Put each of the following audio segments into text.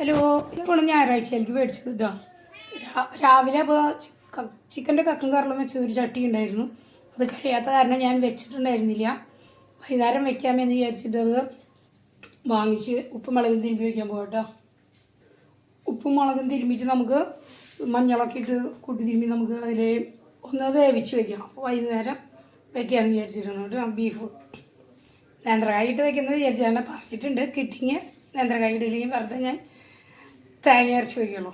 Hello ഇപ്പോഴും ഞായറാഴ്ച എനിക്ക് മേടിച്ചത് കേട്ടോ രാവിലെ അപ്പോൾ ചിക്കന്റെ കക്കും കറലും വെച്ച ഒരു ചട്ടി ഉണ്ടായിരുന്നു. അത് കഴിയാത്ത കാരണം ഞാൻ വെച്ചിട്ടുണ്ടായിരുന്നില്ല. വൈകുന്നേരം വെക്കാമെന്ന് വിചാരിച്ചിട്ട് അത് വാങ്ങിച്ച് ഉപ്പും മുളകും തിരുമ്പി വെക്കാൻ പോകട്ടോ ഉപ്പും മുളകും തിരുമ്പിയിട്ട് നമുക്ക് മഞ്ഞളൊക്കെ ഇട്ട് കൂട്ടി തിരുമ്പി നമുക്ക് അതിൽ ഒന്ന് വേവിച്ച് വെക്കാം. അപ്പോൾ വൈകുന്നേരം വെക്കാമെന്ന് വിചാരിച്ചിട്ടാണ് കേട്ടോ ബീഫ്. നേന്ത്രക്കായിട്ട് വെക്കുന്നത് വിചാരിച്ചാണ് പറഞ്ഞിട്ടുണ്ട്. കിട്ടിങ് നേന്ത്രക്കായിട്ട് ഇല്ലെങ്കിൽ വെറുതെ ഞാൻ തേങ്ങ അരച്ച് വയ്ക്കുള്ളൂ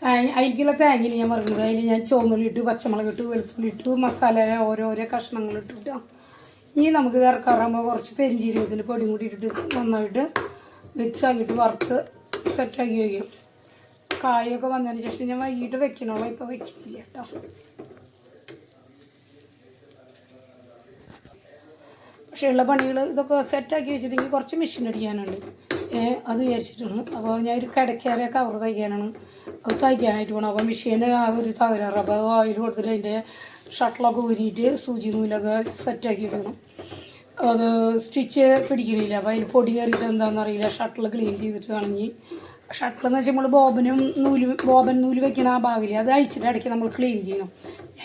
തേങ്ങ അതിലേക്കുള്ള തേങ്ങ ഞാൻ പറയുന്നത് അതിൽ ഞാൻ ചുവന്നുള്ളി ഇട്ട് പച്ചമുളക് ഇട്ട് വെളുത്തുള്ളി ഇട്ട് മസാല ഓരോരോ കഷ്ണങ്ങൾ ഇട്ടിട്ട്. ഇനി നമുക്ക് ഇറക്കാറാകുമ്പോൾ കുറച്ച് പെരിഞ്ചീരകത്തിൽ പൊടിയും കൂടി ഇട്ടിട്ട് നന്നായിട്ട് മിക്സാക്കിയിട്ട് വറുത്ത് സെറ്റാക്കി വയ്ക്കും കായൊക്കെ വന്നതിന് ശേഷം ഞാൻ വൈകിട്ട് വെക്കണോളൂ ഇപ്പോൾ വെക്കുന്നില്ല കേട്ടോ. പക്ഷേ ഉള്ള പണികൾ ഇതൊക്കെ സെറ്റാക്കി വെച്ചിട്ടുണ്ടെങ്കിൽ കുറച്ച് മെഷീൻ അടിക്കാനുണ്ട്. അത് വിചാരിച്ചിട്ടാണ് അപ്പോൾ ഞാൻ ഒരു കിടക്കാരെ കവർ തയ്ക്കാനാണ്. അത് തയ്ക്കാനായിട്ട് പോകണം അപ്പോൾ മെഷീന് ആ ഒരു തകരാറ്. അപ്പോൾ ഓയിൽ കൊടുത്തിട്ട് അതിന്റെ ഷട്ടിലൊക്കെ ഊരിയിട്ട് സൂചി നൂലൊക്കെ സെറ്റാക്കി വെക്കണം അത് സ്റ്റിച്ച് പിടിക്കണില്ല. അപ്പോൾ അതിൽ പൊടി കയറിയിട്ട് എന്താണെന്ന് അറിയില്ല ഷട്ടിൽ ക്ലീൻ ചെയ്തിട്ട് വേണമെങ്കിൽ ഷട്ടിൽ എന്ന് വെച്ചാൽ നമ്മൾ ബോബനും നൂൽ ബോബൻ നൂൽ വെക്കണ ആ ഭാഗമില്ല അത് അഴിച്ചിട്ട് ഇടയ്ക്ക് നമ്മൾ ക്ലീൻ ചെയ്യണം.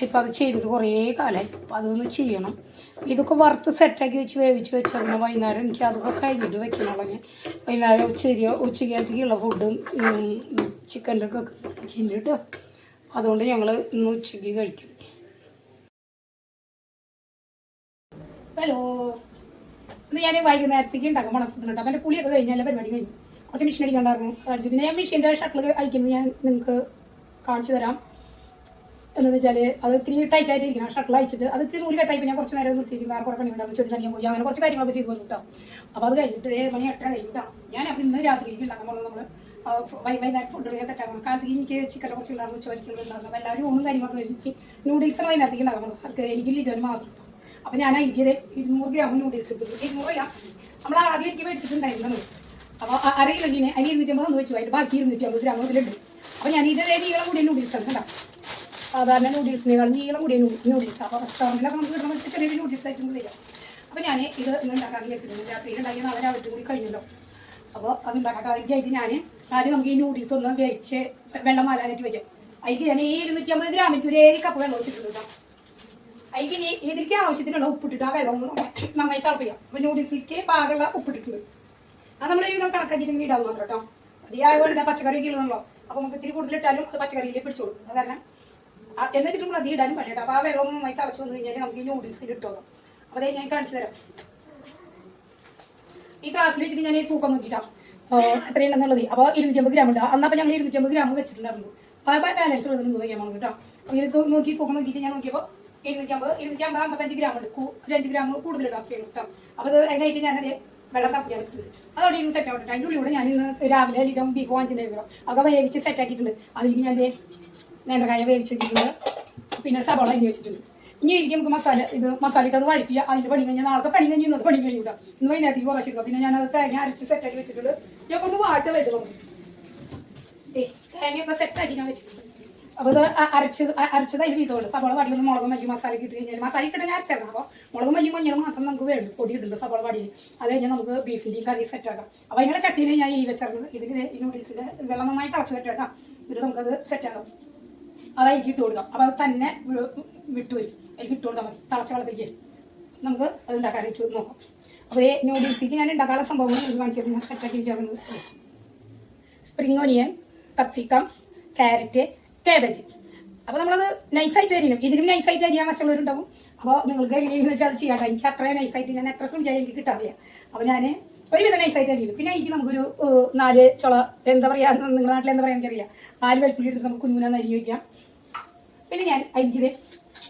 ഇപ്പോൾ അത് ചെയ്തിട്ട് കുറേ കാലമായി അപ്പോൾ അതൊന്ന് ചെയ്യണം. ഇതൊക്കെ വറുത്ത് സെറ്റാക്കി വെച്ച് വേവിച്ച് വെച്ചിരുന്നു വൈകുന്നേരം എനിക്ക് അതൊക്കെ കഴിഞ്ഞിട്ട് വെക്കണമല്ലോ ഞാൻ. വൈകുന്നേരം ഉച്ചരി ഉച്ചക്കകത്തേക്കുള്ള ഫുഡും ചിക്കന്റെ ഒക്കെ കഴിക്കുന്നുണ്ട് അതുകൊണ്ട് ഞങ്ങൾ ഇന്ന് ഉച്ചയ്ക്ക് കഴിക്കും. ഹലോ. ഇന്ന് ഞാൻ വൈകുന്നേരത്തേക്ക് ഉണ്ടാക്കാൻ പോണ ഫുഡ് കേട്ടോ എന്റെ കുളിയൊക്കെ കഴിഞ്ഞാൽ പരിപാടി കഴിഞ്ഞു? കുറച്ച് മെഷീൻ അടിക്കണ്ടായിരുന്നു പിന്നെ ഞാൻ മെഷീന്റെ ഷട്ടിൽ അഴിക്കുന്നത് ഞാൻ നിങ്ങൾക്ക് കാണിച്ചു തരാം. എന്താണെന്ന് വെച്ചാൽ അത് ഇത്തിരി ടൈറ്റ് ആയിട്ട് ഇരിക്കണം ഷട്ടിൽ അയച്ചിട്ട് അത് ഇത്തിരി നൂൽ കെട്ടായി ഞാൻ കുറച്ച് നേരം നിർത്തിയിട്ട് വേറെ കുറേ പണി ഉണ്ടാവും ചെടി നനയാൻ പോയി. അങ്ങനെ കുറച്ച് കാര്യങ്ങളൊക്കെ ചെയ്തു കേട്ടോ അപ്പോൾ അത് കഴിഞ്ഞിട്ട് ഏഴ് മണി എട്ടര കഴിഞ്ഞിട്ടാണ് ഞാൻ അപ്പം ഇന്ന് രാത്രിക്ക് ഉണ്ടാക്കാൻ പോകുന്നത് നമ്മൾ വൈകുന്നേരം ഫുഡ് സെറ്റ് ആക്കണം. കാരണം എനിക്ക് ചിക്കനെ കുറച്ച് ഉണ്ടായിരുന്നു ഉച്ചവരിക്കുന്നുണ്ടായിരുന്നു അപ്പോൾ എല്ലാവരും ഒന്നും കാര്യങ്ങളൊക്കെ എനിക്ക് നൂഡിൽസ് വൈകുന്നേരത്തേക്ക് പോകുന്നത് അവർക്ക് എനിക്ക് ലിജോന് മാത്രം. അപ്പോൾ ഞാൻ എനിക്ക് ഇരുന്നൂറ് ഗ്രാം നൂഡിൽസ് കിട്ടും ഗ്രാം നമ്മൾ ആദ്യം എനിക്ക് മേടിച്ചിട്ടുണ്ടായിരുന്നു അപ്പോൾ അര ഇനി അതിന് ഇരുന്നൂറ്റമ്പത് ഒന്ന് വെച്ചു. അതിന്റെ ബാക്കി ഇരുന്നൂറ്റമ്പത് ഗ്രാം ഇതിലുണ്ട് അപ്പോൾ ഞാൻ ഇതേ രീതിയിലുള്ള കൂടിയ നൂഡിൽസ് ആണ് കേട്ടോ. സാധാരണ നൂഡിൽസിനേക്കാൾ നീളം കൂടിയ നൂഡിൽസ് അപ്പോൾ റെസ്റ്റോറന്റിലൊക്കെ നമുക്ക് കിട്ടുന്ന പോലത്തെ ചെറിയ നൂഡിൽസ് ആയിട്ട് തരാം അപ്പോൾ ഞാൻ ഇത് ഇന്ന് ഉണ്ടാക്കാൻ വെച്ചിട്ടുണ്ട് രാത്രിയിൽ ഉണ്ടാക്കിയ നാളെ രാവിലെ കൂടി കഴിഞ്ഞല്ലോ. അപ്പോൾ അത് ഉണ്ടാക്കാൻ അതിലേക്കായിട്ട് ഞാൻ ആദ്യം നമുക്ക് ഈ നൂഡിൽസ് ഒന്ന് വേവിച്ച് വെള്ളം മാലാനായിട്ട് വയ്ക്കാം അതിലേക്ക് ഞാൻ ഈ ഇരുന്നൂറ്റി അമ്പത് ഗ്രാമിക്ക് ഒരു ഏഴ് കപ്പ് വെള്ളം വെച്ചിട്ടുണ്ട് കേട്ടോ. അതിലേക്ക് ഇനി ഇതിലേക്ക് ആവശ്യത്തിനുള്ള ഉപ്പിട്ടിട്ട് ആ വെള്ളം നന്നായി തിളപ്പിക്കാം അപ്പോൾ നൂഡിൽസിലേക്ക് പാകമുള്ള ഉപ്പിട്ടിട്ടുണ്ട്. അത് നമ്മൾ ഇത് കണക്കാക്കിയിട്ട് ഇങ്ങനെ കേട്ടോ. അതിയായ പോലെ പച്ചക്കറി പച്ചക്കറിയൊക്കെ ഇടുന്നല്ലോ അപ്പോൾ നമുക്ക് ഇത്തിരി കൂടുതൽ ഇട്ടാലും അത് പച്ചക്കറിയിലേക്ക് പിടിച്ചോളും. അത് കാരണം എന്നിട്ട് നമ്മൾ അധികം ഇടാനും പറ്റില്ല അപ്പോൾ ആ വെള്ളം നന്നായി തിളച്ച് വന്നു കഴിഞ്ഞാൽ നമുക്ക് ഈ നൂഡിൽസ് കിട്ടുമല്ലോ അപ്പോൾ അതേ ഞാൻ കാണിച്ചു തരാം. ഈ ക്ലാസ്സിൽ വെച്ചിട്ട് ഞാൻ ഈ തൂക്കം നോക്കിയിട്ടാ എത്രയുണ്ടെന്നുള്ളത് അപ്പോൾ ഇരുന്നൂറ്റമ്പത് ഗ്രാം ഉണ്ട്. അന്നപ്പോൾ ഞങ്ങൾ ഇരുന്നൂറ്റമ്പത് ഗ്രാം വെച്ചിട്ടുണ്ടായിരുന്നു. അപ്പോൾ ബാലൻസ് ഉള്ളത് നൂറ് ഗ്രാം ആണ് കേട്ടോ. ഇത് നോക്കി തൂക്കം നോക്കിയിട്ട് ഞാൻ നോക്കിയപ്പോൾ ഇരുന്നൂറ്റമ്പത് ഇരുന്നൂറ്റമ്പത് അമ്പത്തഞ്ച് ഗ്രാം ഉണ്ട്. ഒരു അഞ്ച് ഗ്രാം കൂടുതൽ ഇടാം കേട്ടോ അപ്പോൾ അത് അതിനായിട്ട് ഞാനത് വെള്ളം തപ്പിക്കാൻ വെച്ചിട്ടുണ്ട്. അതോടെ ഇന്ന് സെറ്റ് ആവട്ടെ. അതിന്റെ ഉള്ളിലൂടെ ഞാൻ ഇന്ന് രാവിലെ ലിജം ബീഫ് വാങ്ങിച്ചിട്ടുണ്ടായിരുന്നു. അതൊക്കെ വേവിച്ച് സെറ്റ് ആക്കിയിട്ടുണ്ട്. അതിലേക്ക് ഞാൻ നേന്ത്രക്കായ വേവിച്ച് വെച്ചിട്ടുണ്ട് പിന്നെ സവാള അരിഞ്ഞ് വെച്ചിട്ടുണ്ട്. ഇനി എനിക്ക് നമുക്ക് മസാല ഇത് മസാല ഇട്ട് അത് വഴിക്കുക അതിന്റെ പണി കഴിഞ്ഞാൽ നാളത്തെ പണി കഴിഞ്ഞ് ഇന്നത്തെ പണി കഴിഞ്ഞു കേട്ടോ ഇന്ന് വൈകുന്നേരത്തേക്ക് കുറച്ച് എടുക്കാം പിന്നെ ഞാൻ അത് തേങ്ങ അരച്ച് സെറ്റാക്കി വെച്ചിട്ടുണ്ട്. ഞങ്ങൾക്ക് ഒന്ന് വാട്ട് വേണ്ടി തോന്നി തേങ്ങയൊക്കെ സെറ്റാക്കി ഞാൻ വെച്ചിട്ടുണ്ട്. അപ്പോൾ ഇത് അരച്ച് അരച്ചത് അതിൽ വീതമുള്ളൂ സവാള വടി ഒന്ന് മുളകും മല്ലി മസാല ഇട്ട് കഴിഞ്ഞാൽ മസാല ഞാൻ അരച്ചിടണം അപ്പോൾ മുളകും മല്ലി മഞ്ഞൾ മാത്രം നമുക്ക് വേണ്ടു? പൊടി ഇടുന്നുണ്ട് സവാള വടിയിൽ അത് കഴിഞ്ഞാൽ നമുക്ക് ബീഫിന്റെയും കറി സെറ്റാക്കാം അപ്പോൾ അതിനുള്ള ചട്ടിയിൽ ഞാൻ ഈ വെച്ചിരുന്നത് ഇതിൽ ഈ നൂഡിൽസിൽ വെള്ളം നന്നായി തിളച്ച് പറ്റാം ഇത് നമുക്കത് സെറ്റാക്കാം അതായിരിക്കും ഇട്ട് കൊടുക്കാം. അപ്പോൾ അത് തന്നെ വിട്ടു വരും. അതിൽ ഇട്ട് കൊടുത്താൽ മതി. തളച്ച വെള്ളത്തേക്ക് നമുക്ക് അത് ഉണ്ടാക്കാനായിട്ട് നോക്കാം. അപ്പോൾ ഈ നൂഡിൽസിക്ക് ഞാൻ ഉണ്ടാക്കാനുള്ള സംഭവങ്ങൾ ഇത് കാണിച്ചിട്ട് ഞാൻ സെറ്റാക്കി വെച്ചിരുന്നത് spring onion capsicum carrot cabbage അപ്പോൾ നമ്മളത് നൈസായിട്ട് അരിയണം. ഇതിലും നൈസായിട്ട് അരിയാൻ വശമുള്ളവരുണ്ടാവും അപ്പോൾ നിങ്ങൾക്ക് എങ്ങനെയെന്ന് വെച്ചാൽ അത് ചെയ്യാട്ടോ എനിക്ക് അത്ര നൈസായിട്ട് ഞാൻ എത്ര ശ്രമിച്ചാൽ എനിക്ക് കിട്ടാറില്ല. അപ്പോൾ ഞാൻ ഒരുവിധം നൈസായിട്ട് അരിയും പിന്നെ എനിക്ക് നമുക്കൊരു നാല് ചുള എന്താ പറയുക നിങ്ങളുടെ നാട്ടിൽ എന്താ പറയുക എനിക്കറിയില്ല. നാല് വെളുത്തുള്ളി എടുത്ത് നമുക്ക് കുഞ്ഞുനാന്ന് അരിഞ്ഞ് വയ്ക്കാം പിന്നെ ഞാൻ അതിലേക്ക്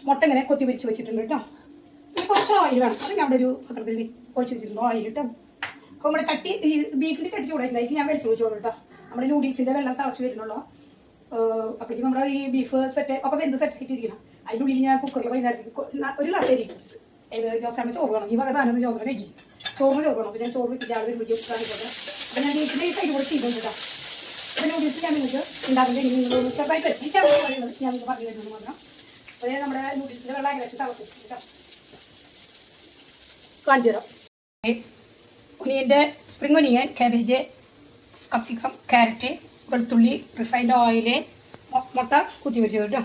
മുട്ട ഇങ്ങനെ കൊത്തി പിരിച്ച് വെച്ചിട്ടുണ്ട് കേട്ടോ. പിന്നെ കുറച്ച് ഓയിൽ വേണം. അത് ഞാൻ അവിടെ ഒരു പത്രത്തിൽ ഒഴിച്ച് വെച്ചിട്ടുണ്ട്. ഓയിൽ കേട്ടോ അപ്പോൾ നമ്മുടെ ചട്ടി ബീഫിന്റെ ചട്ടി ചൂടായിട്ടുണ്ടായിരിക്കും ഞാൻ വെളിച്ച് വെച്ചോളൂ കേട്ടോ. നമ്മുടെ നൂഡിൽസിന്റെ വെള്ളം തിളച്ച് വരുന്നുള്ളൂ. അപ്പോഴേക്കും നമ്മുടെ ഈ ബീഫ് സെറ്റ് ഒക്കെ വെന്ത് സെറ്റ് ആയിട്ടിരിക്കണം അതിന്റെ ഉള്ളിൽ ഞാൻ കുക്കറിൽ വൈകുന്നേരത്തേക്ക് ഒരു ഗ്ലാസ് ആയിരിക്കും ഏത് ദിവസമാണ് ചോറ് വേണം. ഈ വക സാധനം ചോറ് കഴിക്കും ചോറിന് ചോറ് വേണം. അപ്പോൾ ഞാൻ ചോറ് വെച്ചിട്ട് ആൾ വരുമ്പോൾ കാണിക്കട്ടെ അപ്പോൾ ഞാൻ ഈ സൈഡ് കൂടെ ചെയ്തുകൊണ്ട് അപ്പോൾ നൂഡിൽസ് ഞാൻ നിങ്ങൾക്ക് ഉണ്ടാക്കുന്നത് നിങ്ങൾ സ്റ്റെപ്പായിട്ട് എനിക്കാണ് പറയുന്നത് ഞാൻ നിങ്ങൾക്ക് പറഞ്ഞു തരുന്നത് മാത്രം. അതേ നമ്മുടെ നൂഡിൽസിന്റെ വെള്ളം ഏകദേശം കേട്ടോ. ഒനിയന്റെ spring onion cabbage capsicum carrot വെളുത്തുള്ളി റിഫൈൻഡ് ഓയിൽ മുട്ട കുത്തി വെച്ചത് കേട്ടോ.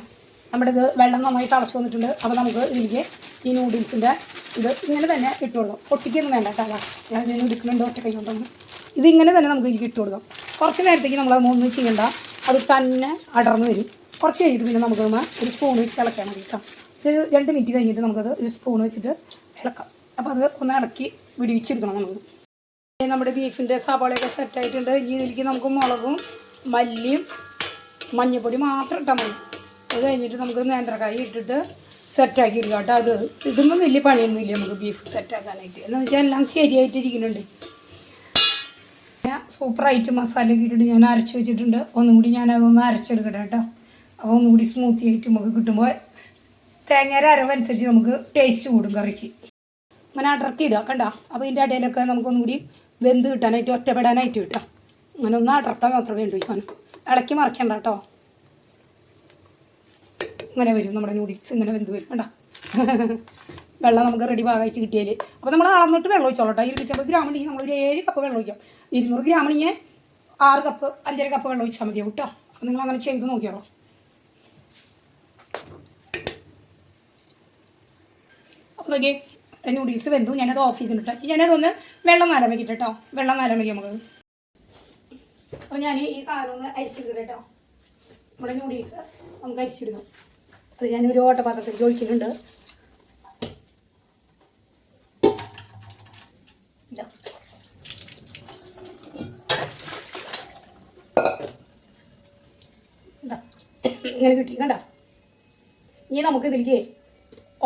നമ്മുടെ ഇത് വെള്ളം നന്നായി തിളച്ച് വന്നിട്ടുണ്ട്. അപ്പോൾ നമുക്ക് ഇതിലേക്ക് ഈ നൂഡിൽസിന്റെ ഇത് ഇങ്ങനെ തന്നെ ഇട്ട് കൊടുക്കാം. പൊട്ടിക്കൊന്നും വേണ്ട കേട്ടോ. ഞാൻ ഞാൻ എടുക്കുന്നുണ്ട്. ഒറ്റ കൈ കൊണ്ടൊന്ന്. ഇതിങ്ങനെ തന്നെ നമുക്ക് ഇതിലേക്ക് ഇട്ട് കൊടുക്കാം. കുറച്ച് നേരത്തേക്ക് നമ്മൾ ഒന്നും ചെയ്യണ്ട. അത് തന്നെ അടർന്ന് വരും. കുറച്ച് കഴിഞ്ഞിട്ട് പിന്നെ നമുക്ക് ഒരു സ്പൂൺ വെച്ച് ഇളക്കാൻ മതി ഒരു രണ്ട് മിനിറ്റ് കഴിഞ്ഞിട്ട് നമുക്കത് ഒരു സ്പൂൺ വെച്ചിട്ട് ഇളക്കാം. അപ്പോൾ അത് ഒന്ന് ഇളക്കി വിടിവിച്ചെടുക്കണം നമുക്ക്. നമ്മുടെ ബീഫിന്റെ സവാളയൊക്കെ സെറ്റായിട്ടുണ്ട് ഇനി ഇതിലേക്ക് നമുക്ക് മുളകും മല്ലിയും മഞ്ഞൾപ്പൊടി മാത്രം ഇട്ടാൽ മതി. അത് കഴിഞ്ഞിട്ട് നമുക്ക് നേന്ത്രക്കായി ഇട്ടിട്ട് സെറ്റാക്കി എടുക്കാം കേട്ടോ. അത് ഇതൊന്നും വലിയ പണിയൊന്നുമില്ല നമുക്ക് ബീഫ് സെറ്റാക്കാനായിട്ട് എന്ന് വെച്ചാൽ എല്ലാം ശരിയായിട്ട് ഇരിക്കുന്നുണ്ട് ഞാൻ സൂപ്പറായിട്ട് മസാല ഇട്ടിട്ട് ഞാൻ അരച്ച് വെച്ചിട്ടുണ്ട്. ഒന്നും കൂടി ഞാൻ അതൊന്ന് അരച്ചെടുക്കട്ടെ കേട്ടോ. അപ്പോൾ ഒന്നും കൂടി സ്മൂത്തി ആയിട്ട് നമുക്ക് കിട്ടുമ്പോൾ തേങ്ങയുടെ അരവനുസരിച്ച് നമുക്ക് ടേസ്റ്റ് കൂടും കറിക്ക്. അങ്ങനെ അടർത്തി ഇടുക കണ്ട? അപ്പോൾ ഇതിന്റെ ഇടയിലൊക്കെ നമുക്കൊന്നും കൂടി വെന്ത് കിട്ടാനായിട്ട് ഒറ്റപ്പെടാനായിട്ട് കിട്ടാം അങ്ങനെ ഒന്ന് അടർത്താൻ മാത്രമേ വേണ്ടൂ ഈ സാധനം. ഇളക്കി മറിക്കണ്ട കേട്ടോ. ഇങ്ങനെ വരും നമ്മുടെ നൂഡിൽസ് ഇങ്ങനെ വെന്ത് വരും കണ്ട? വെള്ളം നമുക്ക് റെഡി ഭാഗമായിട്ട് കിട്ടിയാൽ അപ്പോൾ നമ്മൾ അളന്നിട്ട് വെള്ളം ഒഴിച്ചോളൂ കേട്ടോ. ഇരുന്നൂറ്റമ്പത് നമ്മൾ ഒരു ഏഴ് കപ്പ് വെള്ളം ഒഴിക്കാം. ഇരുന്നൂറ് ഗ്രാമിനെങ്കിൽ ആറ് കപ്പ് അഞ്ചര കപ്പ് വെള്ളം ഒഴിച്ചാൽ മതിയാവും കേട്ടോ അപ്പോൾ നിങ്ങൾ അങ്ങനെ ചെയ്ത് നോക്കിയോളൂ. അപ്പോൾ നോക്കിയേ നൂഡിൽസ് വെന്തു. ഞാനത് ഓഫ് ചെയ്തിട്ട് ഞാനതൊന്ന് വെള്ളം നാലാൻ വയ്ക്കട്ടെ കേട്ടോ വെള്ളം നാലാൻ വയ്ക്കാം നമുക്ക്. അപ്പോൾ ഞാൻ ഈ സാധനം ഒന്ന് അരിച്ചിടട്ടെ കേട്ടോ നമ്മുടെ നൂഡിൽസ് നമുക്ക് അരിച്ചിടുന്നു അത് ഞാൻ ഒരു ഓട്ടപാത്രത്തിൽ ഒഴിക്കുന്നുണ്ട് ഇതാ. ഇതാ. ഇങ്ങനെ കിട്ടി കണ്ട? ഇനി നമുക്ക് ഇതിലേക്ക്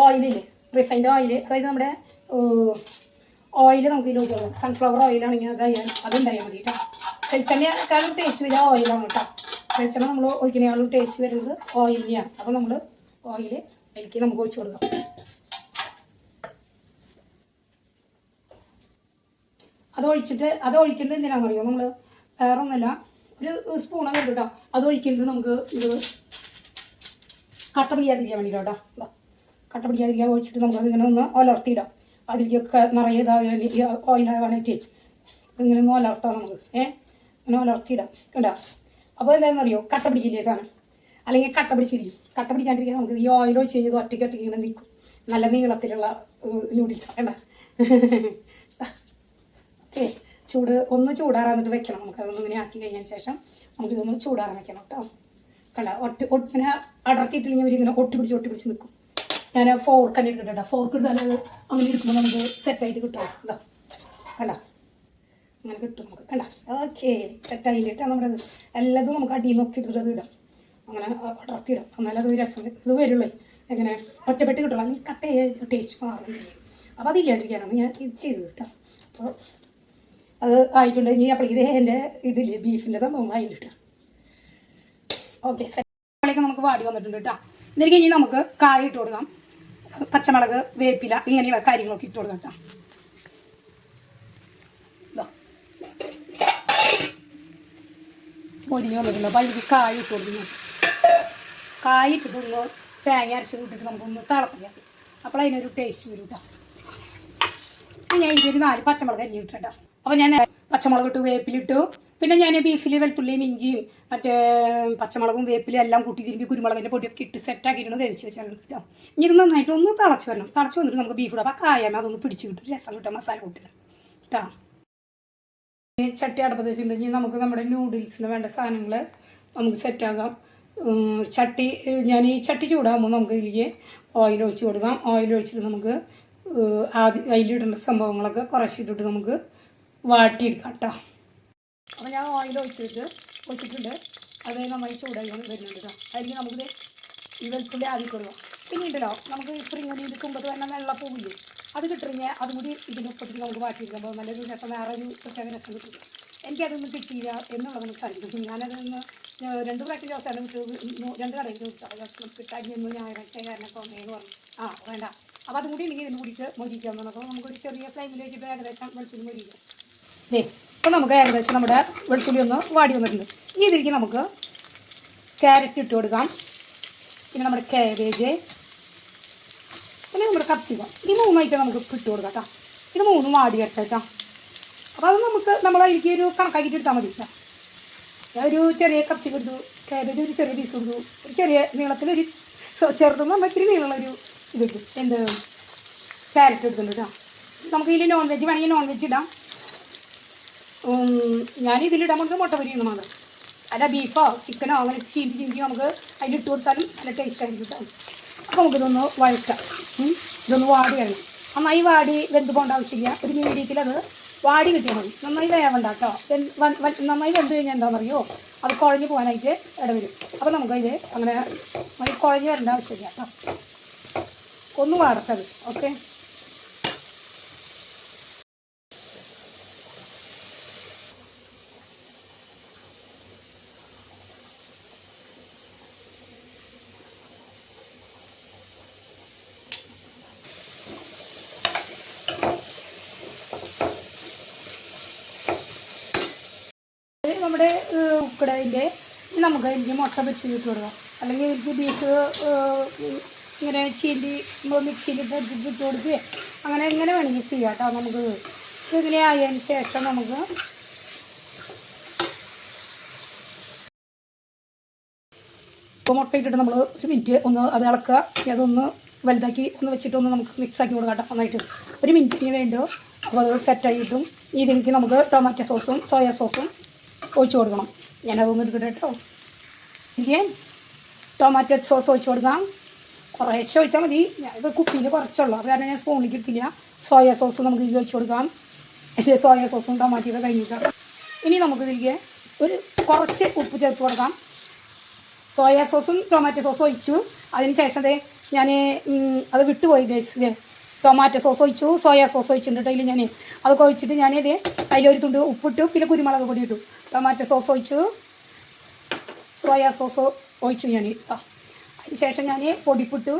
ഓയിലില്ലേ റിഫൈൻഡ് ഓയിൽ അതായത് നമ്മുടെ ഓയിൽ നമുക്ക് ഇതിലോട്ട് ഒഴിച്ചോളാം സൺഫ്ലവർ ഓയിലാണെങ്കിൽ അത് അതുണ്ടായാൽ മതി കേട്ടോ. വെളിച്ചെണ്ണയെക്കാളും ടേസ്റ്റ് വരിക ഓയിലാണ് കേട്ടോ. വെളിച്ചെണ്ണ നമ്മൾ ഒഴിക്കുന്നയാളും ടേസ്റ്റ് വരുന്നത് ഓയിലിനെയാണ് അപ്പോൾ നമ്മൾ ഓയിൽ അതിലേക്ക് നമുക്ക് ഒഴിച്ചു കൊടുക്കാം. അത് ഒഴിച്ചിട്ട് അത് ഒഴിക്കേണ്ടത് എന്തിനാണെന്ന് അറിയുമോ നമ്മൾ വേറെ ഒന്നല്ല ഒരു സ്പൂണൊക്കെ വേണ്ട കേട്ടോ. അത് ഒഴിക്കേണ്ടത് നമുക്ക് ഇത് കട്ട പിടിക്കാതിരിക്കാൻ വേണ്ടിയിട്ടോ കേട്ടോ പിടിക്കാതിരിക്കാൻ ഒഴിച്ചിട്ട് നമുക്ക് അതിങ്ങനെ ഒന്ന് ഒലർത്തിയിടാം അതിലേക്കൊക്കെ നിറയെ ഇതാ ഓയിലാവാനായിട്ട് ഇങ്ങനെ ഒന്ന് ഒലർത്താം നമുക്ക്. ഏ? അങ്ങനെ ഒലർത്തിയിടാം കണ്ടോ? അപ്പോൾ എന്താണെന്ന് അറിയോ കട്ട പിടിക്കില്ലേ സാധനം? അല്ലെങ്കിൽ കട്ട പിടിച്ചിരിക്കും കട്ട പിടിക്കാണ്ടിരിക്കാൻ നമുക്ക് ഈ ഓയിൽ ഒഴിച്ച് കഴിഞ്ഞത് ഒറ്റയ്ക്ക് ഒറ്റയ്ക്ക് ഇങ്ങനെ നിൽക്കും. നല്ല നീളത്തിലുള്ള നൂഡിൽസ് കണ്ട? ഓക്കെ. ചൂട് ഒന്ന് ചൂടാറാന്നിട്ട് വെക്കണം നമുക്ക്. അതൊന്ന് ഇങ്ങനെ ആക്കി കഴിഞ്ഞതിന് ശേഷം നമുക്കിതൊന്ന് ചൂടാറാൻ വെക്കണം കേട്ടോ. കണ്ട ഒട്ട് ഇങ്ങനെ ഇങ്ങനെ അടർത്തിയിട്ടില്ലെങ്കിൽ ഇങ്ങനെ ഒട്ടി പിടിച്ച് ഒട്ടി പിടിച്ച് നിൽക്കും ഞാൻ ഫോർക്ക് തന്നെ ഇട്ടിട്ടാ ഫോർക്ക് ഇട്ടാൽ അത് അങ്ങനെ ഇരിക്കുമ്പോൾ നമുക്ക് സെറ്റായിട്ട് കിട്ടും ഇതാ. കണ്ട? അങ്ങനെ കിട്ടും നമുക്ക്. കണ്ട? ഓക്കെ സെറ്റായിട്ട് നമ്മുടെ എല്ലാതും നമുക്ക് അടിയിൽ നോക്കി ഇട്ടിട്ട് അത് ഇടാം. അങ്ങനെ അടർത്തിയിടാം. എന്നാലും അത് രസം ഇത് വരുള്ളൂ. എങ്ങനെ? ഒറ്റപ്പെട്ട് കിട്ടുള്ളൂ അങ്ങനെ കട്ട് ടേസ്റ്റ് മാറും. അപ്പോൾ അതില്ലാണ്ടിരിക്കാനാണ് ഞാൻ ഇത് ചെയ്തത് കേട്ടോ. അപ്പോൾ അത് ആയിട്ടുണ്ടെങ്കിൽ അപ്പോഴേക്ക് ഇത് എന്റെ ഇതില്ലേ ബീഫിന്റെ സംഭവം ആയിട്ടാ ഓക്കെ സെറ്റ് നമുക്ക് വാടി വന്നിട്ടുണ്ട് കേട്ടോ. എന്നിട്ട് ഇനി നമുക്ക് കായ ഇട്ട് കൊടുക്കാം. പച്ചമുളക് വേപ്പില ഇങ്ങനെയുള്ള കാര്യങ്ങളൊക്കെ ഇട്ട് കൊടുക്കാം കേട്ടോ. പൊരിഞ്ഞ് വന്നിട്ടുണ്ട്. അപ്പോൾ അതിലേക്ക് കായ ഇട്ട് കൊടുക്കുന്നു കായ ഇട്ടിട്ടൊന്ന് തേങ്ങ അരച്ച് ഇട്ടിട്ട് നമുക്കൊന്ന് തിളപ്പിക്കാം. അപ്പോൾ അതിനൊരു ടേസ്റ്റ് വരും കേട്ടോ. ഞാൻ ഇതിൽ നാല് പച്ചമുളക് അരിഞ്ഞിട്ടുണ്ടോ അപ്പോൾ ഞാൻ പച്ചമുളക് ഇട്ടു വേപ്പിലിട്ടു പിന്നെ ഞാൻ ബീഫിൽ വെളുത്തുള്ളിയും ഇഞ്ചിയും മറ്റേ പച്ചമുളകും വേപ്പിലും എല്ലാം കൂട്ടി തിരുമ്പി കുരുമുളകിന്റെ പൊടിയൊക്കെ ഇട്ട് സെറ്റാക്കിയിട്ടാണ് വേവിച്ച് വെച്ചാൽ കേട്ടോ ഇനി ഇത് നന്നായിട്ട് ഒന്ന് തിളച്ച് വരണം. തിളച്ച് വന്നിട്ട് നമുക്ക് ബീഫ് ഇടാം അപ്പോൾ കായമ അതൊന്ന് പിടിച്ച് കിട്ടും. രസം കിട്ടും മസാല കൂട്ടില്ല കേട്ടോ ചട്ടി അടുപ്പത്ത് വെച്ചിട്ടുണ്ടെങ്കിൽ നമുക്ക് നമ്മുടെ നൂഡിൽസിന് വേണ്ട സാധനങ്ങൾ നമുക്ക് സെറ്റാക്കാം ചട്ടി ഞാൻ ഈ ചട്ടി ചൂടാകുമ്പോൾ നമുക്ക് ഇതിലേക്ക് ഓയിൽ ഒഴിച്ച് കൊടുക്കാം. ഓയിൽ ഒഴിച്ചിട്ട് നമുക്ക് ആദ്യം അതിലിടേണ്ട സംഭവങ്ങളൊക്കെ കുറച്ചിട്ടിട്ട് നമുക്ക് വാട്ടിയെടുക്കാം കേട്ടോ അപ്പോൾ ഞാൻ ഓയിൽ ഒഴിച്ചിട്ട് ഒഴിച്ചിട്ടുണ്ട്. അത് നന്നായി ചൂടായി വരുന്നുണ്ട് കേട്ടോ അതിന് നമുക്ക് ഈ വെളുത്തുള്ളി ആദ്യം കൊടുക്കാം പിന്നെ ഉണ്ടല്ലോ നമുക്ക് ഇപ്പം ഇങ്ങനെ തുമ്പത്ത് തന്നെ വെള്ള പോവില്ലേ അത് കിട്ടുന്ന അതും കൂടി ഇതിന്റെ ഒപ്പത്തിൽ നമുക്ക് മാറ്റിയിരിക്കുമ്പോൾ നല്ലൊരു രസം വേറെ ഒരു പ്രത്യേക രസം കിട്ടും. എനിക്കതൊന്നും കിട്ടിയില്ല എന്നുള്ളത് നമുക്ക് അറിയില്ല. ഞാനതൊന്ന് രണ്ട് പ്രാവശ്യം ദിവസം വിട്ടു രണ്ട് കടയിൽ ചോദിച്ചു കിട്ടാഞ്ഞൊന്ന് ഞായറാഴ്ച കാരണമൊക്കെ വന്നേന്ന് പറഞ്ഞു. ആ വേണ്ട. അപ്പോൾ അതും കൂടി എനിക്ക് ഇതിന് കൂടിയിട്ട് മൊരിക്കാൻ അപ്പോൾ നമുക്കൊരു ചെറിയ ഫ്ലൈമിൽ വെച്ചിട്ട് ഏകദേശം വെളുത്തുള്ളി മൊരിക്കാം. ദേ ഇപ്പോൾ നമുക്ക് ഏകദേശം നമ്മുടെ വെളുത്തുള്ളി ഒന്ന് വാടി വന്നിട്ടുണ്ട്. ഈ ഇതിലേക്ക് നമുക്ക് ക്യാരറ്റ് ഇട്ട് കൊടുക്കാം. പിന്നെ നമ്മുടെ കാബേജ് പിന്നെ നമ്മുടെ കപ്സിക്കം ഈ മൂന്നായിട്ട് നമുക്ക് ഇട്ട് കൊടുക്കാം കേട്ടോ ഇത് മൂന്നും വാടി വരട്ടെ കേട്ടോ അപ്പോൾ അത് നമുക്ക് നമ്മൾ അതിലേക്ക് ഒരു കണക്കാക്കിയിട്ട് എടുത്താൽ മതി കേട്ടോ ഒരു ചെറിയ കപ്പി കൊടുത്തു കാബേജ് ഒരു ചെറിയ പീസ് കൊടുത്തു. ഒരു ചെറിയ നീളത്തിലൊരു ചെറുതെന്ന് നമ്മൾ ഇത്തിരി നീളമുള്ളൊരു ഇത് എന്ത്? ക്യാരറ്റ് എടുത്തിട്ടുണ്ട് കേട്ടോ നമുക്ക് ഇതിൽ നോൺ വെജ് വേണമെങ്കിൽ നോൺ വെജ് ഇടാം. ഞാൻ ഇതിലിടാൻ നമുക്ക് മുട്ട പൊരിയണം മാത്രം അല്ല ബീഫോ ചിക്കനോ അങ്ങനെ ചീന്തി ചീന്തി നമുക്ക് അതിലിട്ട് കൊടുത്താലും നല്ല ടേസ്റ്റ് ആയിരിക്കും കേട്ടോ അപ്പോൾ നമുക്കിതൊന്ന് വഴക്കാം. ഇതൊന്ന് വാടി കഴിഞ്ഞു നന്നായി വാടി വെന്ത് പോകേണ്ട ആവശ്യമില്ല. ഒരു മീഡിയത്തിൽ അത് വാടി കിട്ടിയാൽ മതി. നന്നായി വേവണ്ട കേട്ടോ നന്നായി വെന്ത് കഴിഞ്ഞാൽ എന്താണെന്നറിയോ അത് കുഴഞ്ഞ് പോകാനായിട്ട് ഇടവരും. അപ്പോൾ നമുക്ക് ഇത് അങ്ങനെ കുഴഞ്ഞ് വരേണ്ട ആവശ്യമില്ല കേട്ടോ ഒന്ന് വാടത്തത് ഓക്കെ? നമ്മുടെ ഉക്കടതിന്റെ നമുക്ക് എനിക്ക് മുട്ട വെച്ച് ഇട്ട് കൊടുക്കാം. അല്ലെങ്കിൽ എനിക്ക് ബീഫ് ഇങ്ങനെ ചീന്തി മിക്സിയിൽ ഇട്ട് കൊടുക്കുക അങ്ങനെ എങ്ങനെ വേണമെങ്കിൽ ചെയ്യാം കേട്ടോ നമുക്ക്. ഇതിങ്ങനെ ആയതിന് ശേഷം നമുക്ക് മുട്ട ഇട്ടിട്ട് നമ്മൾ ഒരു മിനിറ്റ് ഒന്ന് അത് ഇളക്കുക. അതൊന്ന് വലുതാക്കി ഒന്ന് വെച്ചിട്ട് ഒന്ന് നമുക്ക് മിക്സ് ആക്കി കൊടുക്കാം നന്നായിട്ട്. ഒരു മിനിറ്റിന് വേണ്ടോ. അപ്പോൾ അത് സെറ്റായി കിട്ടും ഇതിലേക്ക് നമുക്ക് ടൊമാറ്റോ സോസും സോയാ സോസും ഒഴിച്ച് കൊടുക്കണം. ഞാനതൊന്ന് എടുക്കട്ടെ കേട്ടോ. എനിക്ക് ടൊമാറ്റോ സോസ് ഒഴിച്ചു കൊടുക്കാം. കുറേശ്ശെ ഒഴിച്ചാൽ മതി. ഇത് കുപ്പിയിൽ കുറച്ചുള്ളൂ. അത് കാരണം ഞാൻ സ്പൂണിലേക്ക് എടുത്തില്ല. സോയ സോസ് നമുക്ക് ഇതിൽ ഒഴിച്ചു കൊടുക്കാം. എന്റെ സോയ സോസും ടൊമാറ്റോ കഴിഞ്ഞിട്ട്. ഇനി നമുക്ക് ഇതിലേക്ക് ഒരു കുറച്ച് ഉപ്പ് ചേർത്ത് കൊടുക്കാം. സോയ സോസും ടൊമാറ്റോ സോസും ഒഴിച്ചു. അതിന് ശേഷം ഞാൻ അത് വിട്ടുപോയി ഗൈസ് ടൊമാറ്റോ സോസ് ഒഴിച്ചു. സോയ സോസ് ഒഴിച്ചിട്ടുണ്ട് അതിൽ ഞാൻ അതൊക്കെ ഒഴിച്ചിട്ട് ഞാനിത് അതിലൊരു തുണ്ട് ഉപ്പിട്ടു. പിന്നെ കുരുമുളക് പൊടി ഇട്ടു. ടൊമാറ്റോ സോസ് ഒഴിച്ചു. സോയ സോസ് ഒഴിച്ചു ഞാൻ കേട്ടോ അതിന് ശേഷം ഞാൻ പൊടിപ്പിട്ടു.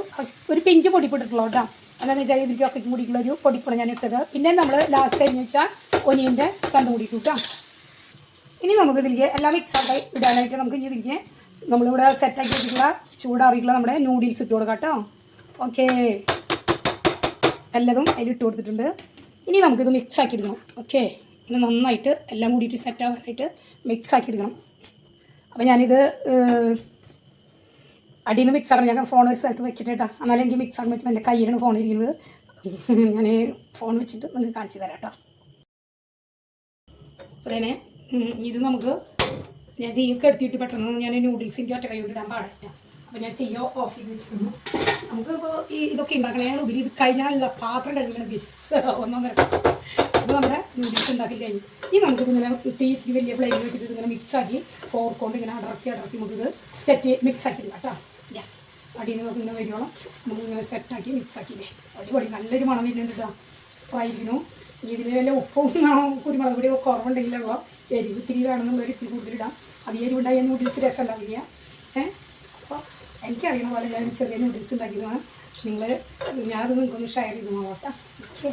ഒരു പിഞ്ച് പൊടിപ്പിട്ടിട്ടുള്ളൂ കേട്ടോ. എന്താണെന്ന് വെച്ചാൽ ഇതിലേക്ക് ഒക്കെ കൂടിയിട്ടുള്ള ഒരു പൊടിപ്പാണ് ഞാൻ ഇട്ടത്. പിന്നെ നമ്മൾ ലാസ്റ്റ് കഴിഞ്ഞ് വെച്ചാൽ ഒനിയന്റെ കണ്ടു കൂടിയിട്ടു കേട്ടോ. ഇനി നമുക്ക് ഇതിലേക്ക് എല്ലാം മിക്സ് ആക്കി ഇടാനായിട്ട് നമുക്ക് ഇനി ഇതിലേക്ക് നമ്മളിവിടെ സെറ്റാക്കി വെച്ചിട്ടുള്ള ചൂടാറിയിട്ടുള്ള നമ്മുടെ നൂഡിൽസ് ഇട്ട് കൊടുക്കാം കേട്ടോ. ഓക്കെ എല്ലതും അതിൽ ഇട്ട് കൊടുത്തിട്ടുണ്ട്. ഇനി നമുക്കിത് മിക്സ് ആക്കി എടുക്കണം. ഓക്കെ ഇനി നന്നായിട്ട് എല്ലാം കൂടിയിട്ട് സെറ്റ് ആവാനായിട്ട് മിക്സ് ആക്കി എടുക്കണം അപ്പോൾ ഞാനിത് അടിയിൽ നിന്ന് മിക്സ് ഞാൻ ഫോൺ ഒരു സ്ഥലത്ത് വെച്ചിട്ട് കേട്ടോ എന്നാലും എനിക്ക് മിക്സ് ആക്കാൻ പറ്റും. എന്റെ കയ്യിലാണ് ഫോൺ ഇരിക്കുന്നത്. ഞാൻ ഫോൺ വെച്ചിട്ട് നിങ്ങൾക്ക് കാണിച്ചു തരാം കേട്ടോ തന്നെ ഇത് നമുക്ക് ഞാൻ തീയൊക്കെ എടുത്തിട്ട് പെട്ടെന്ന് ഞാൻ നൂഡിൽസിന്റെ ഒറ്റ കൈ ഇടാൻ പാടില്ല. അപ്പോൾ ഞാൻ തീയോ ഓഫ് ചെയ്ത് വെച്ചിരുന്നു. നമുക്ക് ഇപ്പോൾ ഈ ഇതൊക്കെ ഉണ്ടാക്കണേ ഉപരി ഇത് കഴിഞ്ഞാലുള്ള പാത്രം കഴിഞ്ഞാൽ ബിസ് ഒന്നൊന്നര. നൂഡിൽസ് കഴിഞ്ഞു ഈ നമുക്ക് ഇങ്ങനെ ഇട്ട് ഇത്തിരി വലിയ ഫ്ലെയിമിൽ വെച്ചിട്ട് ഇങ്ങനെ മിക്സ് ആക്കി ഫോർക്ക് ഇങ്ങനെ അടർത്തി അടർത്തി നമുക്കിത് സെറ്റ് മിക്സ് ആക്കി ഇടാം കേട്ടോ. അടിയിൽ നിന്ന് ഇങ്ങനെ വരുവോളം. നമുക്ക് ഇങ്ങനെ സെറ്റാക്കി മിക്സ് ആക്കിയില്ലേ? അടിപൊളി. നല്ലൊരു മണം വരുന്നുണ്ട് കേട്ടോ ഫ്രൈഡിനു ഇതിൽ വല്ല ഉപ്പും കുരുമുളക് പൊടിയോ കുറവുണ്ടെങ്കിലുള്ള എരിവ് ഇത്തിരി വേണമെന്നുള്ളൊരു ഇത്തിരി കൂടുതലിടാം അത് എരിവുണ്ടായ നൂഡിൽസ് രസം ഉണ്ടാവില്ല ഏഹ് അപ്പോൾ എനിക്കറിയണ പോലെ ഞാൻ ചെറിയ നൂഡിൽസ് ഉണ്ടാക്കിയതാണ്. നിങ്ങൾ ഞാനത് നിങ്ങൾക്കൊന്ന് ഷെയർ ചെയ്ത് നോക്കാം ഓക്കെ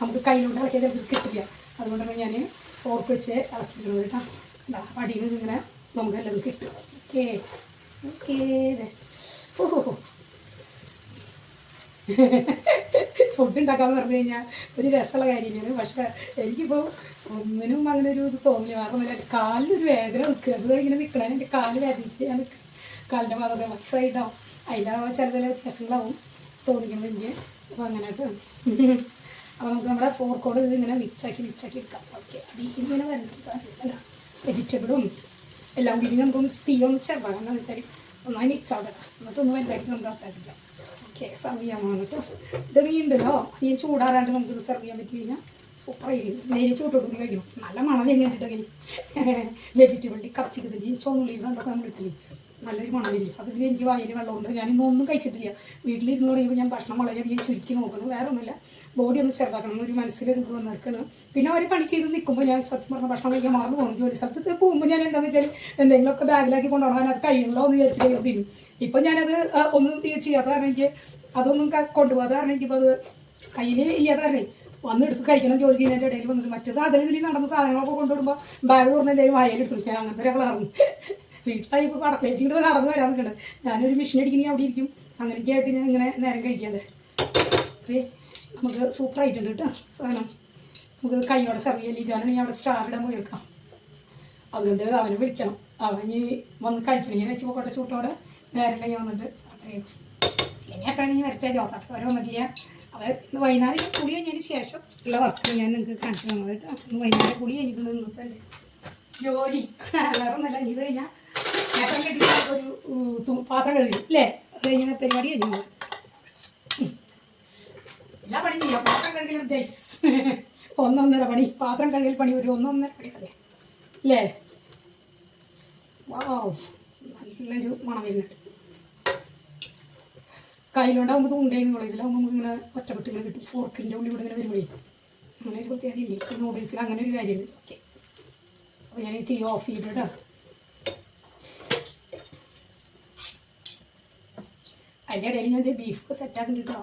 നമുക്ക് കയ്യിലോട്ട് ഇളക്കിയത് നമുക്ക് കിട്ടില്ല. അതുകൊണ്ടാണ് ഞാൻ ഫോർക്ക് വെച്ച് ഇളക്കിക്കുന്നത് കേട്ടോ. ദാ അടിയിൽ നിന്ന് ഇങ്ങനെ നമുക്ക് എല്ലാം കിട്ടും. ഓക്കെ. ഓക്കേ ഓഹോ ഫുഡ് ഉണ്ടാക്കാന്ന് പറഞ്ഞു കഴിഞ്ഞാൽ ഒരു രസമുള്ള കാര്യമാണ്. പക്ഷേ എനിക്കിപ്പോൾ ഒന്നിനും അങ്ങനെ ഒരു ഇത് തോന്നില്ല. കാരണമല്ല കാലിലൊരു വേദന നിൽക്കുക. അത് ഇങ്ങനെ നിൽക്കണേ എന്റെ കാൽ വേദനിച്ച് ഞാൻ കാലിന്റെ ഭാഗത്ത് മക്സായിട്ടാവും അതിന്റെ ചില ചില വ്യത്യാസങ്ങളാവും തോന്നിക്കുന്നത് എനിക്ക്. അപ്പോൾ അങ്ങനെ കേട്ടോ അപ്പോൾ നമുക്ക് നമ്മുടെ ഫോർക്കോട് ഇത് ഇങ്ങനെ മിക്സാക്കി മിക്സാക്കി എടുക്കാം. ഓക്കെ അത് ഇങ്ങനെ വരുന്ന വെജിറ്റബിളും എല്ലാം കൂടി നമുക്കൊന്ന് തീയൊന്ന് ചെറുതാകാം എന്താണെന്ന് വെച്ചാൽ ഒന്നായി മിക്സ് ആവട്ടെ. ഒന്ന് വലുതായിട്ട് നമുക്ക് അവസാനിക്കാം ഓക്കെ സെർവ് ചെയ്യാൻ കേട്ടോ. ഇത് നീ ഉണ്ടല്ലോ. നീ ചൂടാറാണ്ട് നമുക്കിത് സെർവ് ചെയ്യാൻ പറ്റി കഴിഞ്ഞാൽ സൂപ്പറായിരിക്കും നേരെ കൊടുക്കുന്ന കഴിയും. നല്ല മണം തന്നെ കൈ വെജിറ്റബിളിന്റെ കപ്സിക്കത്തിന്റെയും ചോന്നുള്ളിയും കണ്ടൊക്കെ നമ്മൾ ഇട്ടില്ലേ? നല്ലൊരു മണം വരും. സത്യത്തിൽ എനിക്ക് വായിൽ വെള്ളമുണ്ട് ഞാൻ ഇന്നൊന്നും കഴിച്ചിട്ടില്ല. വീട്ടിലിരുന്ന് തുടങ്ങിയപ്പോൾ ഞാൻ ഭക്ഷണം വളരെയധികം ചുരുക്കി നോക്കുന്നു. വേറെ ഒന്നുമില്ല ബോഡി ഒന്ന് ചെറുതാക്കണം. ഒരു മനസ്സിലൊരു ഇത് വന്നിരിക്കണം. പിന്നെ ഒരു പണി ചെയ്ത് നിൽക്കുമ്പോൾ ഞാൻ സത്യം പറഞ്ഞ ഭക്ഷണം കഴിക്കാൻ മറന്നു പോകുന്നു ജോലി സ്ഥലത്ത് പോകുമ്പോൾ ഞാൻ എന്താണെന്ന് വെച്ചാൽ എന്തെങ്കിലുമൊക്കെ ബാഗിലാക്കി കൊണ്ടുപോകാൻ അത് കഴിയണല്ലോ എന്ന് വിചാരിച്ചിട്ട് തിരും ഇപ്പം ഞാനത് ഒന്നും തീ- ചെയ്യാത്ത കാരണം അതൊന്നും കൊണ്ടുപോകാതെ കാരണം എനിക്കിപ്പോൾ അത് കയ്യിൽ ഇല്ലാത്ത കാരണം വന്നെടുത്ത് കഴിക്കണം ജോലി ചെയ്യുന്നതിന്റെ ഇടയിൽ വന്നിട്ട്. മറ്റേത് അതിൽ നടന്ന സാധനങ്ങളൊക്കെ കൊണ്ടുവിടുമ്പോൾ ബാഗ് തുറന്ന് എന്തെങ്കിലും വായലെടുത്തു. ഞാൻ അങ്ങനത്തെ ഒരാളാണ് വീട്ടിലായി ഇപ്പോൾ പടത്തിലേക്ക് ഇവിടെ നടന്ന് വരാൻ നിൽക്കണ്ടത് ഞാനൊരു മെഷീൻ അടിക്കണമെങ്കിൽ അവിടെ ഇരിക്കും. അങ്ങനെയൊക്കെ ആയിട്ട് ഞാൻ ഇങ്ങനെ നേരം കഴിക്കാതെ. നമുക്ക് സൂപ്പറായിട്ടുണ്ട് കേട്ടോ സാധനം. നമുക്ക് കൈയോടെ സെർവ് ചെയ്യാൻ ലിജോനാണെങ്കിൽ അവിടെ സ്റ്റാറിടെ പോയിരിക്കാം അതുകൊണ്ട് അവനെ വിളിക്കണം. അവന് വന്ന് കഴിക്കണമെങ്കിൽ വെച്ച് പോക്കോട്ടെ ചൂട്ടോടെ. നേരെ വന്നിട്ട് അത്രയും ഇല്ലെങ്കിൽ എപ്പോഴാണെങ്കിൽ വരട്ടെ? ജോസാട്ട് വരെ വന്നിട്ടില്ല. അവർ ഇന്ന് വൈകുന്നേരം കുടി കഴിഞ്ഞതിന് ശേഷം ഉള്ള വർക്ക് ഞാൻ നിങ്ങൾക്ക് കാണിച്ചു തന്നത് കേട്ടോ. ഇന്ന് വൈകുന്നേരം കുടി കഴിഞ്ഞിട്ട് നിന്നിട്ടല്ലേ ജോലി. വേറെ ഒന്നല്ല ഇത് കഴിഞ്ഞാൽ ഞാൻ ഒരു പാത്രം കഴുകി. അല്ലേ അത് കഴിഞ്ഞാൽ പരിപാടി കഴിഞ്ഞു. എല്ലാ പണിയും ചെയ്യാം. പാത്രം കഴുകലും ഒന്നൊന്നര പണി. പാത്രം കഴുകൽ പണി ഒരു ഒന്നൊന്നര പണി. അതെ. അല്ലേ? വാവ് നല്ലൊരു മണം വരുന്നുണ്ട്. കയ്യിലുണ്ടാകുമ്പോൾ തൂണ്ടേന്ന് കളയിലാകുമ്പോൾ നമുക്ക് ഇങ്ങനെ ഒറ്റപ്പെട്ട് ഇങ്ങനെ കിട്ടും. ഫോർക്കിന്റെ ഉള്ളിൽ ഇങ്ങനെ വരുമ്പോഴേ. അങ്ങനെ ഒരു പ്രത്യേകത ഇല്ലേ നൂഡിൽസിൽ അങ്ങനെ ഒരു കാര്യമുണ്ട് ഓക്കെ അപ്പോൾ ഞാൻ ഈ തീ ഓഫ് ചെയ്തിട്ട് അതിന്റെ ഇടയിൽ ഞാൻ ബീഫ് സെറ്റാക്കുന്നുണ്ട് കേട്ടോ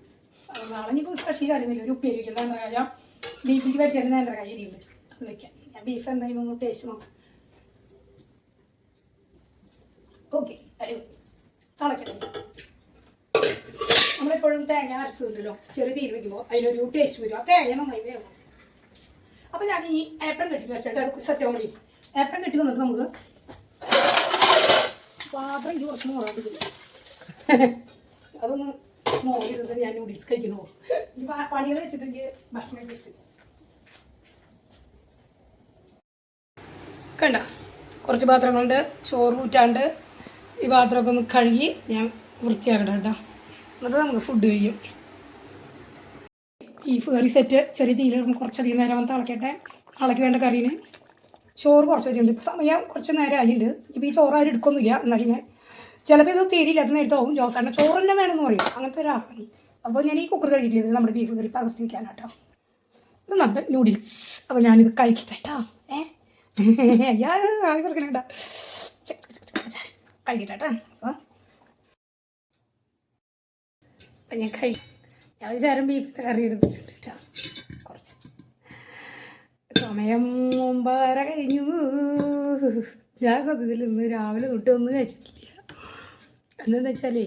നാളെ ഇനിയിപ്പോൾ സ്പെഷ്യൽ കാര്യമൊന്നുമില്ല ഒരു ഉപ്പേരി വയ്ക്കും എന്താ കാര്യം ബീഫിൽ എന്താ കൈ കാര്യമില്ല അത് വെക്കാം. ഞാൻ ബീഫ് എന്തായാലും ഇങ്ങോട്ട് ടേസ്റ്റ് നോക്കാം. ഓക്കെ അടിപൊളി. കളക്കണം നമ്മളെപ്പോഴും തേങ്ങ അരച്ചിട്ടുണ്ടല്ലോ ചെറിയ തീര് വയ്ക്കുമ്പോൾ അതിനൊരു ടേസ്റ്റ് വരും. ആ തേങ്ങ നന്നായി വേണം അപ്പം ഞാൻ ഈ ഏപ്പൻ കെട്ടി. വെച്ചിട്ട് അത് സത്യം മതി ഏപ്പൻ കെട്ടി വന്നിട്ട് നമുക്ക് പാത്രം ഇത് കുറച്ച് മുളക് അതൊന്ന് കണ്ട? കുറച്ച് പാത്രങ്ങളുണ്ട് ചോറ് ഊറ്റാണ്ട് ഈ പാത്രമൊക്കെ ഒന്ന് കഴുകി ഞാൻ വൃത്തിയാക്കട്ടെ കേട്ടോ. എന്നിട്ട് നമുക്ക് ഫുഡ് കഴിയും. ബീഫ് കറി സെറ്റ് ചെറിയ തീരെ കുറച്ചധികം നേരം വന്ന് തിളക്കട്ടെ. തിളക്ക് വേണ്ട കറീന് ചോറ് കുറച്ച് വെച്ചിട്ടുണ്ട്. ഇപ്പം സമയം കുറച്ച് നേരം ആയിട്ടുണ്ട്. ഇപ്പോൾ ഈ ചോറ് ആരും എടുക്കൊന്നുമില്ല. എന്നാലും ഞാൻ ചിലപ്പോൾ ഇത് തീരില്ലാത്ത നേരത്തെ ആവും. ജോസാണ്. ചോറ് തന്നെ വേണമെന്ന് പറയും. അങ്ങനത്തെ ഒരാളാണ്. അപ്പോൾ ഞാൻ ഈ കുക്കർ കഴിക്കില്ല നമ്മുടെ ബീഫ് കറി പകർത്തി വയ്ക്കാനാട്ടോ ഇത് നമ്മുടെ നൂഡിൽസ് അപ്പോൾ ഞാനിത് കഴിക്കട്ടെ കേട്ടോ ഏ? അയ്യാ ആവി തുറക്കണേണ്ട കഴിക്കട്ടെ കേട്ടോ അപ്പോൾ അപ്പം ഞാൻ കഴി ഞാൻ വിചാരം ചേരം ബീഫ് കറി എടുത്തിട്ടുണ്ട് കേട്ടോ കുറച്ച്. സമയം ഒമ്പതര കഴിഞ്ഞു. ഞാൻ സത്യത്തിൽ ഇന്ന് രാവിലെ തൊട്ട് ഒന്നും കഴിച്ചിട്ടില്ല. എന്താണെന്ന് വെച്ചാലേ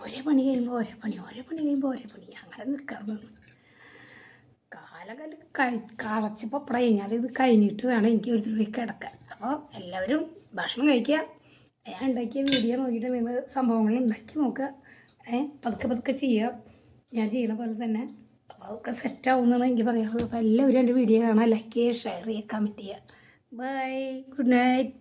ഒരേ പണി കഴിയുമ്പോൾ ഒരേ പണി ഒരേ പണി കഴിയുമ്പോൾ ഒരേ പണി. അങ്ങനെ നിൽക്കാറുണ്ട് കാലകാലം കഴി കളച്ചപ്പോൾ അപ്പടെ കഴിഞ്ഞാൽ ഇത് കഴിഞ്ഞിട്ട് വേണം എനിക്ക് ഒരു പോയി കിടക്കാൻ. അപ്പോൾ എല്ലാവരും ഭക്ഷണം കഴിക്കുക ഞാൻ ഉണ്ടാക്കിയ വീഡിയോ നോക്കിയിട്ട് നിങ്ങൾ സംഭവങ്ങൾ ഉണ്ടാക്കി നോക്കുക ഏ പതുക്കെ പതുക്കെ ചെയ്യുക ഞാൻ ചെയ്യണ പോലെ തന്നെ. അപ്പോൾ അതൊക്കെ സെറ്റ് ആവുന്നതാണ് എനിക്ക് പറയാനുള്ളത്. അപ്പോൾ എല്ലാവരും എന്റെ വീഡിയോ കാണാൻ ലൈക്ക് ചെയ്യുക ഷെയർ ചെയ്യുക. കമന്റ് ചെയ്യുക ബൈ ഗുഡ് നൈറ്റ്